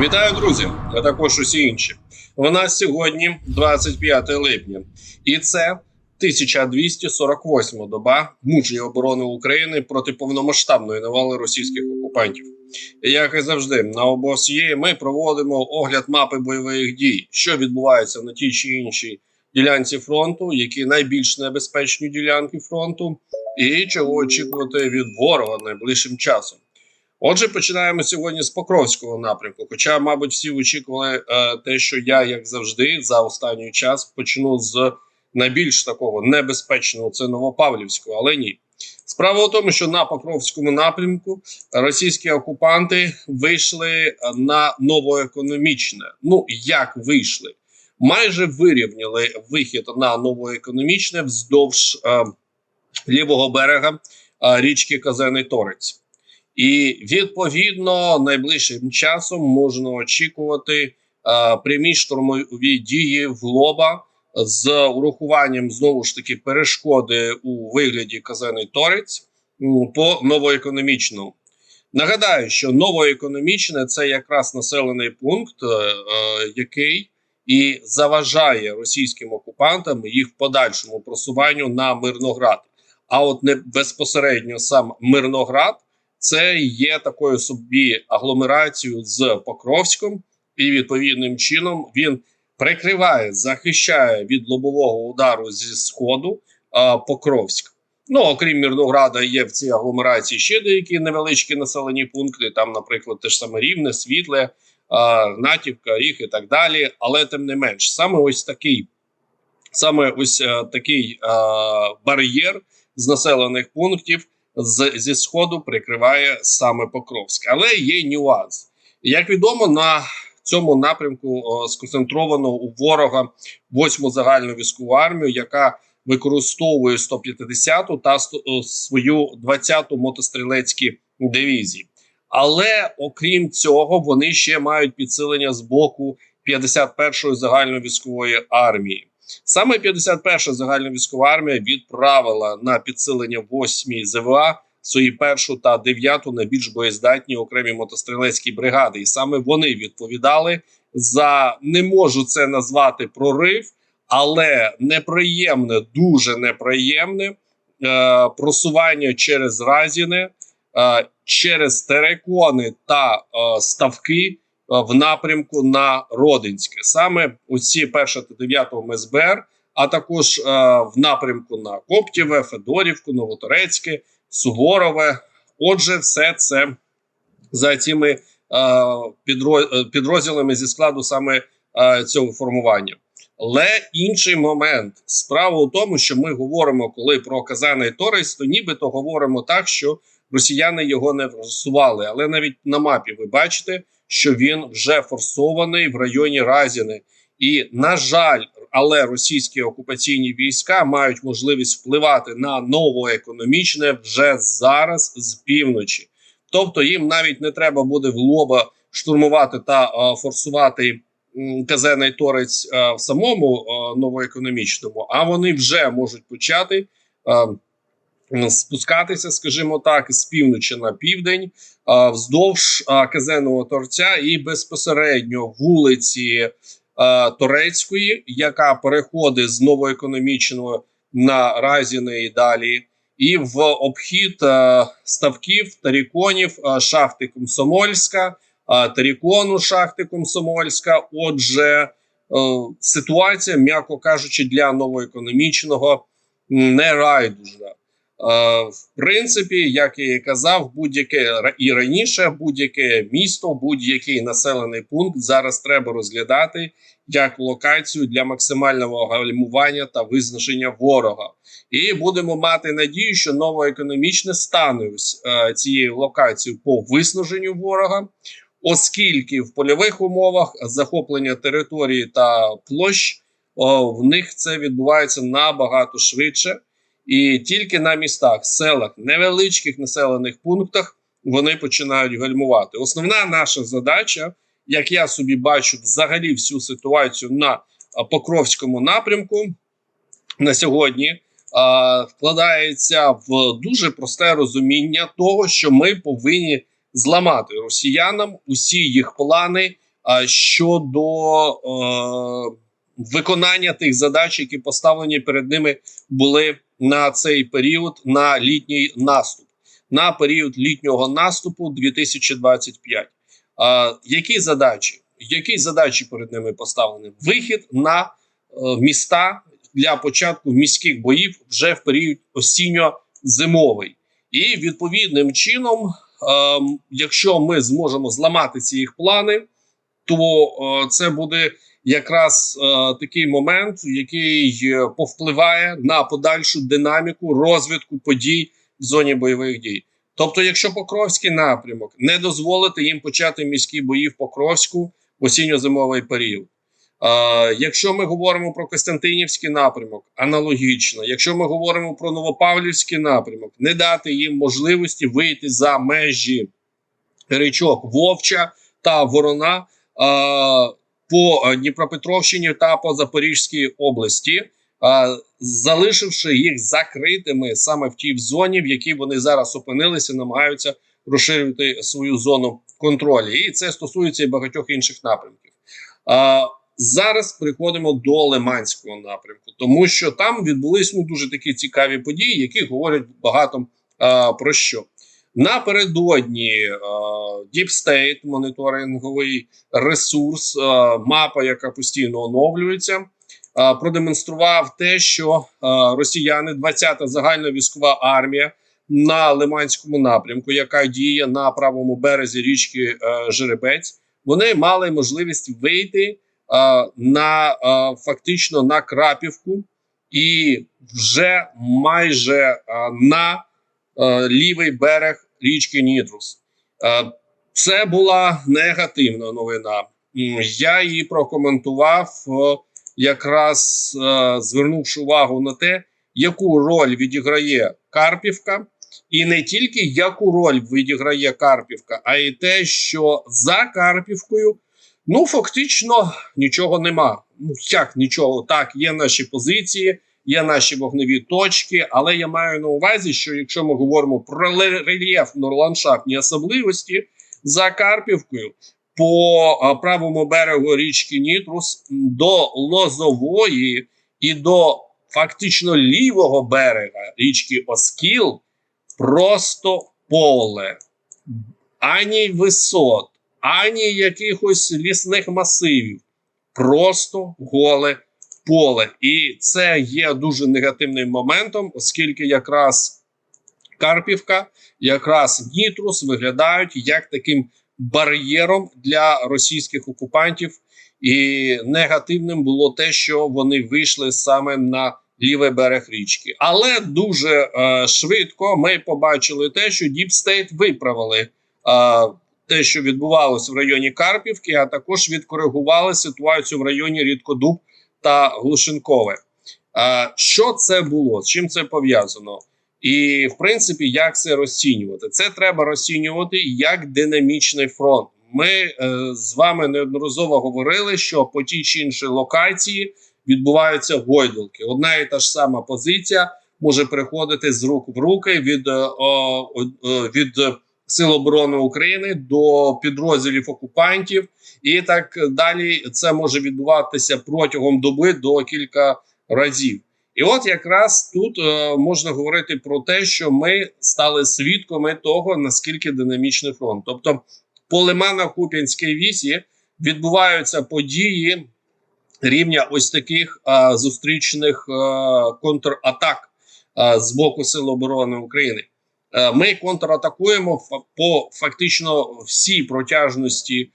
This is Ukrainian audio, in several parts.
Вітаю, друзі, а також усі інші. У нас сьогодні 25 липня, і це 1248 доба мужньої оборони України проти повномасштабної навали російських окупантів. Як і завжди, на ОБОСЄ ми проводимо огляд мапи бойових дій, що відбувається на тій чи іншій ділянці фронту, які найбільш небезпечні ділянки фронту, і чого очікувати від ворога найближчим часом. Отже, починаємо сьогодні з Покровського напрямку. Хоча, мабуть, всі очікували е, те, що я, як завжди, за останній час почну з найбільш такого небезпечного це Новопавлівського, але ні. Справа в тому, що на Покровському напрямку російські окупанти вийшли на новоекономічне. Ну як вийшли? Майже вирівняли вихід на новоекономічне вздовж е, лівого берега е, річки Казений Торець. І відповідно найближчим часом можна очікувати е, прямі штурмові дії в лоба з урахуванням знову ж таки перешкоди у вигляді казаний торець по новоекономічному. Нагадаю, що новоекономічне це якраз населений пункт, е, е, який і заважає російським окупантам їх подальшому просуванню на Мирноград. А от не безпосередньо сам Мирноград це є такою собі агломерацією з Покровськом, і відповідним чином він прикриває, захищає від лобового удару зі сходу а, Покровськ. Ну окрім Мірнограда, є в цій агломерації ще деякі невеличкі населені пункти. Там, наприклад, те ж саме Рівне, Світле, а, Натівка, Ріг і так далі. Але тим не менш, саме ось такий, саме ось такий а, бар'єр з населених пунктів з, зі сходу прикриває саме Покровськ. Але є нюанс. Як відомо, на цьому напрямку о, сконцентровано у ворога 8-му загальну військову армію, яка використовує 150-ту та о, свою 20-ту мотострілецькі дивізії. Але окрім цього, вони ще мають підсилення з боку 51-ї загальновійськової армії. Саме 51-ша загальна військова армія відправила на підсилення 8-й ЗВА свої першу та дев'яту найбільш боєздатні окремі мотострілецькі бригади, і саме вони відповідали за не можу це назвати прорив, але неприємне, дуже неприємне е, просування через Разіне, е, через терекони та е, ставки в напрямку на Родинське. Саме усі перша та дев'ята МСБР, а також е, в напрямку на Коптєве, Федорівку, Новоторецьке, Суворове. Отже, все це за цими е, підро- е, підрозділами зі складу саме е, цього формування. Але інший момент справа у тому, що ми говоримо, коли про казаний Торис, то нібито говоримо так, що росіяни його не форсували. Але навіть на мапі ви бачите, що він вже форсований в районі Разіни. І на жаль, але російські окупаційні війська мають можливість впливати на новоекономічне вже зараз з півночі. Тобто їм навіть не треба буде в лоба штурмувати та е, форсувати казенний торець е, в самому е, новоекономічному, а вони вже можуть почати е, спускатися, скажімо так, з півночі на південь е, вздовж е, казенного торця і безпосередньо вулиці е, Торецької, яка переходить з новоекономічного на Разіне і далі, і в обхід е, ставків, таріконів, е, шахти Комсомольська, е, тарікону шахти Комсомольська. Отже, е, ситуація, м'яко кажучи, для новоекономічного не райдужна. Е, в принципі, як я і казав, будь-яке і раніше будь-яке місто, будь-який населений пункт зараз треба розглядати як локацію для максимального гальмування та визначення ворога. І будемо мати надію, що новоекономічне стане е, цією локацією по виснаженню ворога, оскільки в польових умовах захоплення території та площ в них це відбувається набагато швидше. І тільки на містах, селах, невеличких населених пунктах вони починають гальмувати. Основна наша задача, як я собі бачу, взагалі всю ситуацію на Покровському напрямку на сьогодні вкладається в дуже просте розуміння того, що ми повинні зламати росіянам усі їх плани щодо е, виконання тих задач, які поставлені перед ними були на цей період на літній наступ, на період літнього наступу 2025. А, які задачі? Які задачі перед ними поставлені? Вихід на е, міста для початку міських боїв вже в період осінньо-зимовий, і відповідним чином, ем, якщо ми зможемо зламати ці їх плани, то е, це буде якраз е, такий момент, який е, повпливає на подальшу динаміку розвитку подій в зоні бойових дій. Тобто, якщо Покровський напрямок не дозволити їм почати міські бої в Покровську в осінньо-зимовий період. Е, якщо ми говоримо про Костянтинівський напрямок, аналогічно. Якщо ми говоримо про Новопавлівський напрямок, не дати їм можливості вийти за межі річок Вовча та Ворона е, по Дніпропетровщині та по Запорізькій області, е, залишивши їх закритими саме в тій зоні, в якій вони зараз опинилися, намагаються розширювати свою зону контролю. І це стосується і багатьох інших напрямків. Е, Зараз переходимо до Лиманського напрямку, тому що там відбулись ну дуже такі цікаві події, які говорять багато а, про що. Напередодні а, Deep State, моніторинговий ресурс, мапа, яка постійно оновлюється, продемонстрував те, що росіяни, 20-та загальна військова армія на Лиманському напрямку, яка діє на правому березі річки Жеребець, вони мали можливість вийти на фактично на крапівку і вже майже на лівий берег річки Нітрус. Це була негативна новина. Я її прокоментував, якраз звернувши увагу на те, яку роль відіграє Карпівка, і не тільки яку роль відіграє Карпівка, а й те, що за Карпівкою. Ну, фактично нічого нема. Ну як нічого, так, є наші позиції, є наші вогневі точки, але я маю на увазі, що якщо ми говоримо про рельєфно-ландшафтні особливості за Карпівкою по правому берегу річки Нітрус до Лозової і до фактично лівого берега річки Оскіл просто поле, ані висот ані якихось лісних масивів, просто голе поле. І це є дуже негативним моментом, оскільки якраз Карпівка, якраз Нітрус виглядають як таким бар'єром для російських окупантів. І негативним було те, що вони вийшли саме на лівий берег річки. Але дуже е, швидко ми побачили те, що State виправили е, те, що відбувалося в районі Карпівки, а також відкоригували ситуацію в районі Рідкодуб та Глушенкове. Що це було? З чим це пов'язано? І в принципі, як це розцінювати? Це треба розцінювати як динамічний фронт. Ми е, з вами неодноразово говорили, що по тій чи іншій локації відбуваються гойдалки. Одна і та ж сама позиція може переходити з рук в руки від, е, від Сил оборони України до підрозділів окупантів, і так далі це може відбуватися протягом доби до кілька разів. І от якраз тут е, можна говорити про те, що ми стали свідками того, наскільки динамічний фронт. Тобто, по лиманах Куп'янській вісі відбуваються події рівня ось таких е, зустрічних е, контратак е, з боку Сил оборони України. Е, ми контратакуємо по фактично всій протяжності е,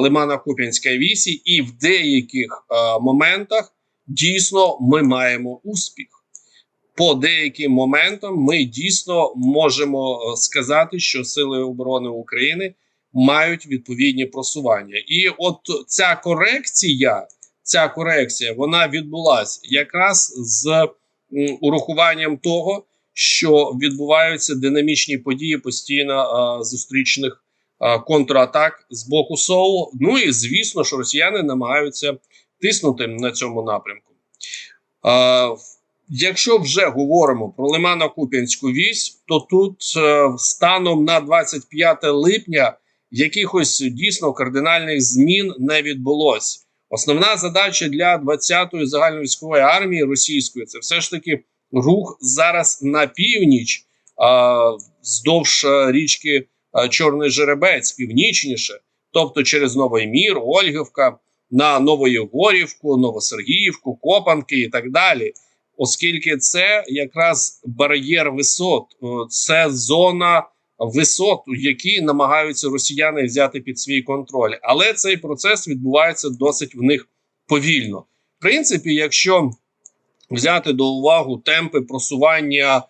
Лимана Куп'янської вісі, і в деяких е, моментах дійсно ми маємо успіх. По деяким моментам ми дійсно можемо сказати, що Сили оборони України мають відповідні просування. І от ця корекція, ця корекція, вона відбулася якраз з урахуванням того що відбуваються динамічні події постійно а, зустрічних а, контратак з боку СОУ. Ну і звісно, що росіяни намагаються тиснути на цьому напрямку. А, Якщо вже говоримо про Лимано-Куп'янську вісь, то тут станом на 25 липня якихось дійсно кардинальних змін не відбулося. Основна задача для 20-ї загальновійськової армії російської це все ж таки рух зараз на північ а, вздовж річки а, Чорний Жеребець, північніше, тобто через Новий Мір, Ольгівка, на Новоєгорівку, Новосергіївку, Копанки і так далі. Оскільки це якраз бар'єр висот, це зона висот, які намагаються росіяни взяти під свій контроль. Але цей процес відбувається досить в них повільно. В принципі, якщо взяти до уваги темпи просування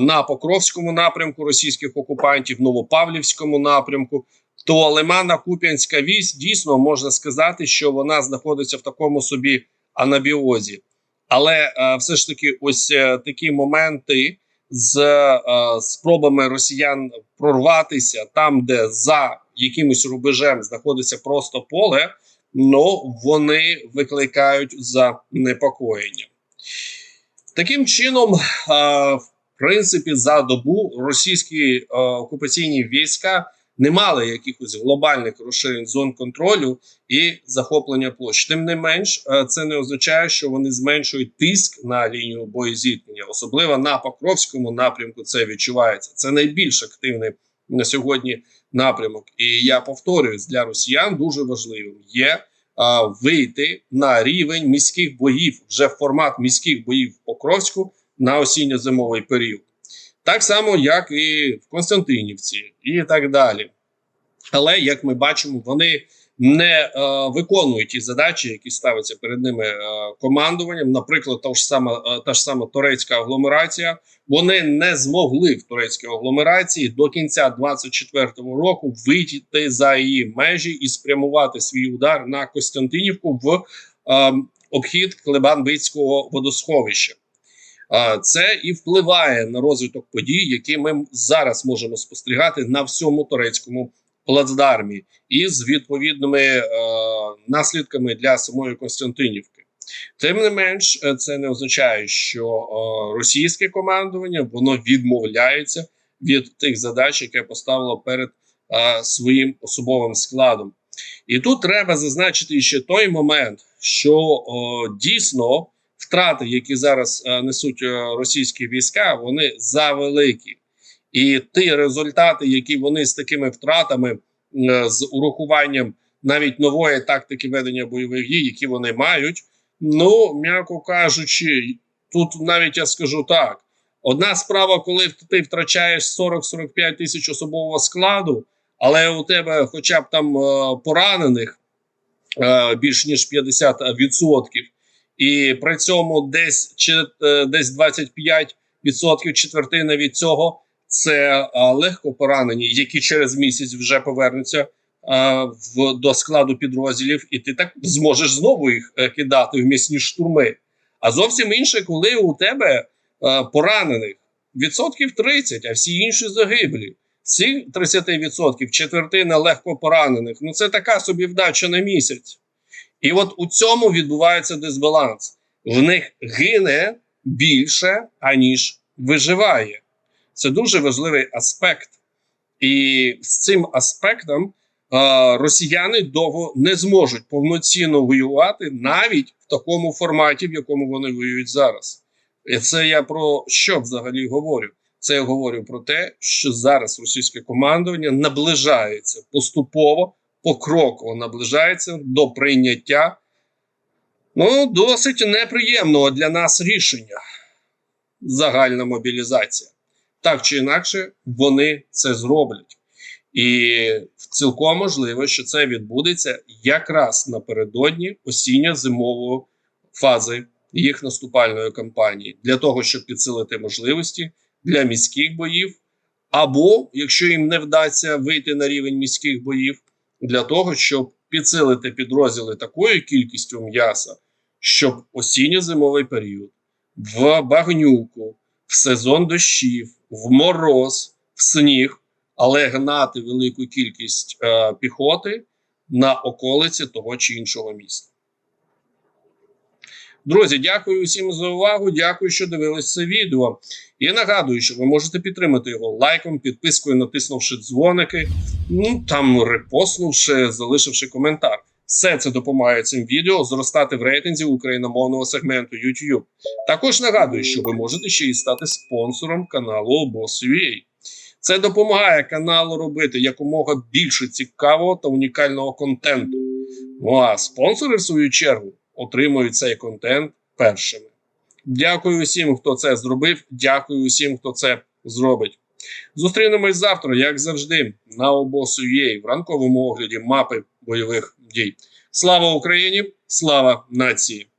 на Покровському напрямку російських окупантів, Новопавлівському напрямку, то Лимана Куп'янська вісь дійсно можна сказати, що вона знаходиться в такому собі анабіозі. Але е, все ж таки, ось е, такі моменти з е, спробами росіян прорватися там, де за якимось рубежем знаходиться просто поле, ну вони викликають занепокоєння. Таким чином, в принципі, за добу російські е, окупаційні війська не мали якихось глобальних розширень зон контролю і захоплення площ. Тим не менш, е, це не означає, що вони зменшують тиск на лінію боєзіткнення, особливо на Покровському напрямку. Це відчувається. Це найбільш активний на сьогодні напрямок. І я повторююсь, для росіян дуже важливим є вийти на рівень міських боїв, вже в формат міських боїв в Покровську на осінньо-зимовий період. Так само, як і в Константинівці, і так далі. Але як ми бачимо, вони не е, виконують ті задачі, які ставляться перед ними е, командуванням. Наприклад, та ж сама е, та ж сама турецька агломерація. Вони не змогли в турецькій агломерації до кінця 24-го року вийти за її межі і спрямувати свій удар на Костянтинівку в е, обхід Клебан-Бицького водосховища. Це і впливає на розвиток подій, які ми зараз можемо спостерігати на всьому турецькому плацдармі, із відповідними е, наслідками для самої Константинівки. Тим не менш, е, це не означає, що е, російське командування воно відмовляється від тих задач, яке поставило перед е, своїм особовим складом. І тут треба зазначити ще той момент, що о, дійсно втрати, які зараз е, несуть е, російські війська, вони завеликі. І ті результати, які вони з такими втратами, е, з урахуванням навіть нової тактики ведення бойових дій, які вони мають, ну м'яко кажучи, тут навіть я скажу так: одна справа, коли ти втрачаєш 40-45 тисяч особового складу, але у тебе, хоча б там е, поранених е, більш ніж 50%, і при цьому десь десь 25% четвертина від цього це легко поранені, які через місяць вже повернуться в до складу підрозділів, і ти так зможеш знову їх а, кидати в місні штурми. А зовсім інше, коли у тебе поранених відсотків 30, а всі інші загиблі. Ці 30% четвертина легко поранених. Ну це така собі вдача на місяць. І от у цьому відбувається дисбаланс. В них гине більше, аніж виживає. Це дуже важливий аспект. І з цим аспектом е, росіяни довго не зможуть повноцінно воювати навіть в такому форматі, в якому вони воюють зараз. І це я про що взагалі говорю? Це я говорю про те, що зараз російське командування наближається поступово, покроково наближається до прийняття ну, досить неприємного для нас рішення загальна мобілізація так чи інакше вони це зроблять. І цілком можливо, що це відбудеться якраз напередодні осінньо-зимової фази їх наступальної кампанії для того, щоб підсилити можливості для міських боїв, або якщо їм не вдасться вийти на рівень міських боїв, для того, щоб підсилити підрозділи такою кількістю м'яса, щоб осінньо-зимовий період в багнюку, в сезон дощів в мороз, в сніг, але гнати велику кількість е, піхоти на околиці того чи іншого міста. Друзі, дякую усім за увагу. Дякую, що дивились це відео. І нагадую, що ви можете підтримати його лайком, підпискою, натиснувши дзвоники, ну там репостнувши, залишивши коментар. Все це допомагає цим відео зростати в рейтинзі україномовного сегменту YouTube. Також нагадую, що ви можете ще й стати спонсором каналу Boss.ua. Це допомагає каналу робити якомога більше цікавого та унікального контенту. Ну а спонсори, в свою чергу, отримують цей контент першими. Дякую усім, хто це зробив. Дякую усім, хто це зробить. Зустрінемось завтра, як завжди, на обосує в ранковому огляді мапи бойових дій. Слава Україні! Слава нації!